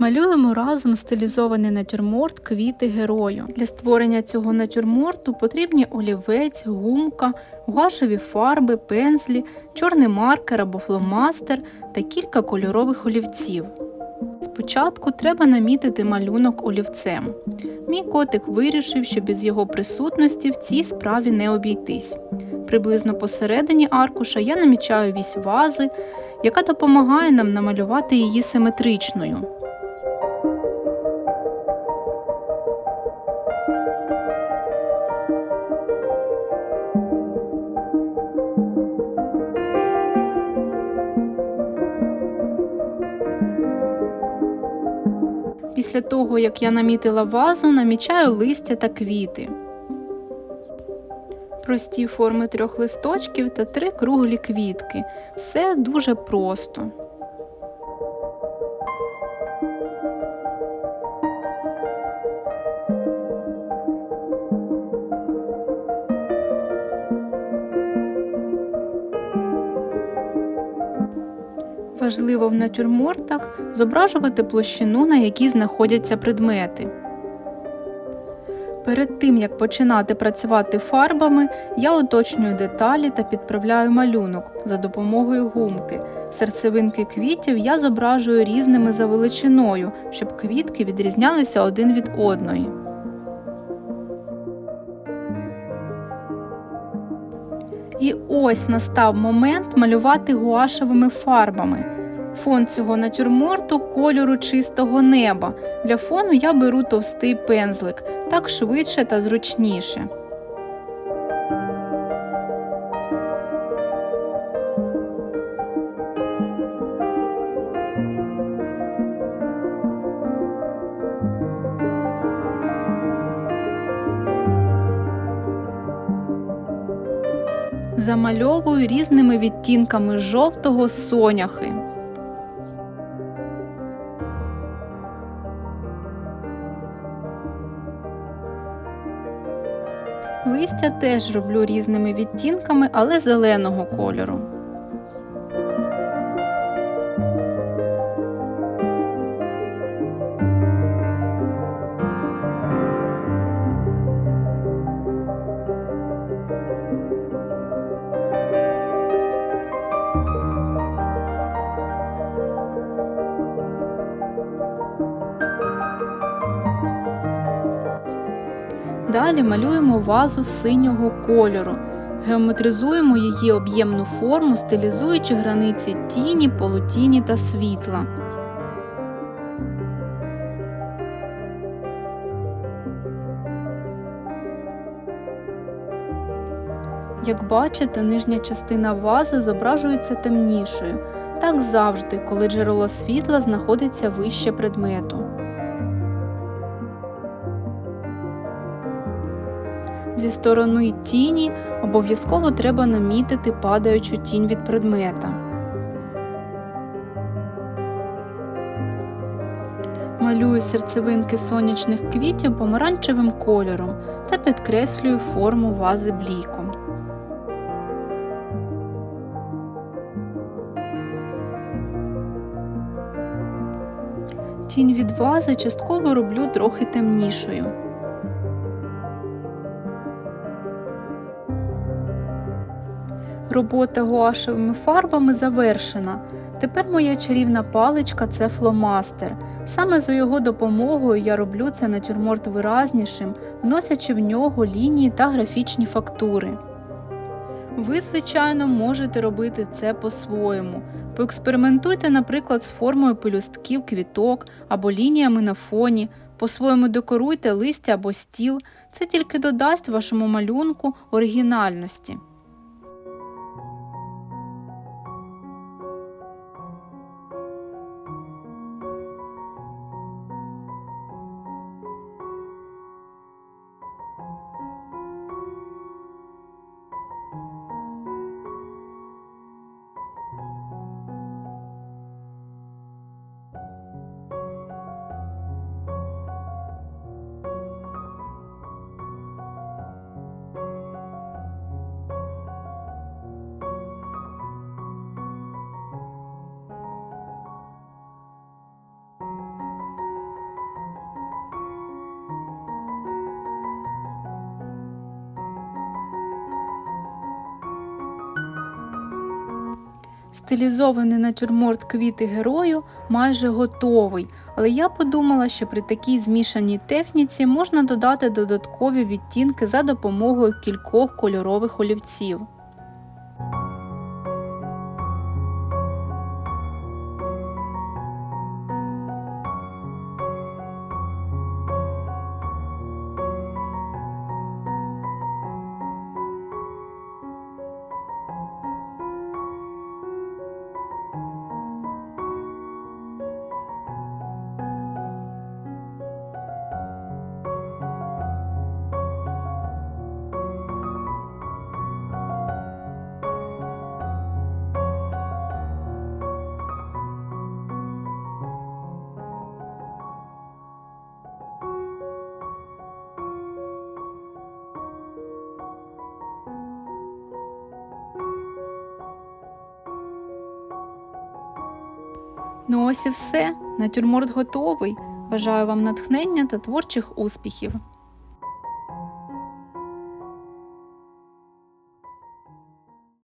Малюємо разом стилізований натюрморт квіти герою. Для створення цього натюрморту потрібні олівець, гумка, гуашеві фарби, пензлі, чорний маркер або фломастер та кілька кольорових олівців. Спочатку треба намітити малюнок олівцем. Мій котик вирішив, що без його присутності в цій справі не обійтись. Приблизно посередині аркуша я намічаю вісь вази, яка допомагає нам намалювати її симетричною. Після того, як я намітила вазу, намічаю листя та квіти. Прості форми трьох листочків та три круглі квітки. Все дуже просто. Важливо в натюрмортах зображувати площину, на якій знаходяться предмети. Перед тим як починати працювати фарбами, я уточнюю деталі та підправляю малюнок за допомогою гумки. Серцевинки квітів я зображую різними за величиною, щоб квітки відрізнялися один від одної. І ось настав момент малювати гуашевими фарбами. Фон цього натюрморту кольору чистого неба. Для фону я беру товстий пензлик, так швидше та зручніше. Замальовую різними відтінками жовтого соняхи. Листя теж роблю різними відтінками, але зеленого кольору. Далі малюємо вазу синього кольору. Геометризуємо її об'ємну форму, стилізуючи границі тіні, полутіні та світла. Як бачите, нижня частина вази зображується темнішою. Так завжди, коли джерело світла знаходиться вище предмету. Зі сторони тіні обов'язково треба намітити падаючу тінь від предмета. Малюю серцевинки сонячних квітів помаранчевим кольором та підкреслюю форму вази бліком. Тінь від вази частково роблю трохи темнішою. Робота гуашевими фарбами завершена. Тепер моя чарівна паличка це фломастер. Саме за його допомогою я роблю це натюрморт виразнішим, вносячи в нього лінії та графічні фактури. Ви, звичайно, можете робити це по-своєму. Поекспериментуйте, наприклад, з формою пелюстків квіток або лініями на фоні, по-своєму декоруйте листя або стіл. Це тільки додасть вашому малюнку оригінальності. Стилізований натюрморт квіти герою майже готовий, але я подумала, що при такій змішаній техніці можна додати додаткові відтінки за допомогою кількох кольорових олівців. Ну ось і все. Натюрморт готовий. Бажаю вам натхнення та творчих успіхів.